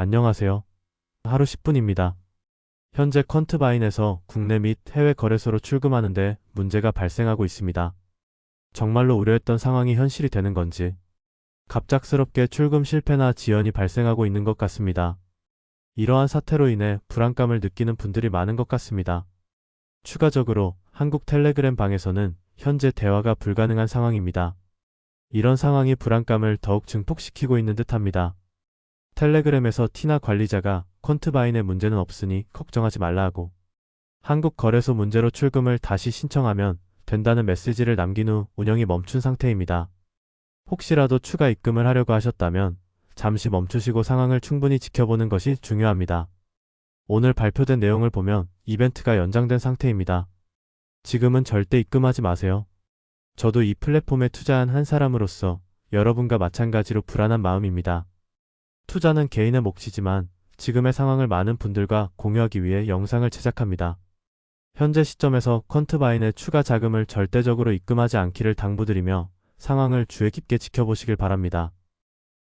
안녕하세요. 하루 10분입니다. 현재 퀀트바인에서 국내 및 해외 거래소로 출금하는데 문제가 발생하고 있습니다. 정말로 우려했던 상황이 현실이 되는 건지 갑작스럽게 출금 실패나 지연이 발생하고 있는 것 같습니다. 이러한 사태로 인해 불안감을 느끼는 분들이 많은 것 같습니다. 추가적으로 한국 텔레그램 방에서는 현재 대화가 불가능한 상황입니다. 이런 상황이 불안감을 더욱 증폭시키고 있는 듯합니다. 텔레그램에서 티나 관리자가 콘트바인의 문제는 없으니 걱정하지 말라 하고 한국 거래소 문제로 출금을 다시 신청하면 된다는 메시지를 남긴 후 운영이 멈춘 상태입니다. 혹시라도 추가 입금을 하려고 하셨다면 잠시 멈추시고 상황을 충분히 지켜보는 것이 중요합니다. 오늘 발표된 내용을 보면 이벤트가 연장된 상태입니다. 지금은 절대 입금하지 마세요. 저도 이 플랫폼에 투자한 한 사람으로서 여러분과 마찬가지로 불안한 마음입니다. 투자는 개인의 몫이지만 지금의 상황을 많은 분들과 공유하기 위해 영상을 제작합니다. 현재 시점에서 퀀트바인의 추가 자금을 절대적으로 입금하지 않기를 당부드리며 상황을 주의 깊게 지켜보시길 바랍니다.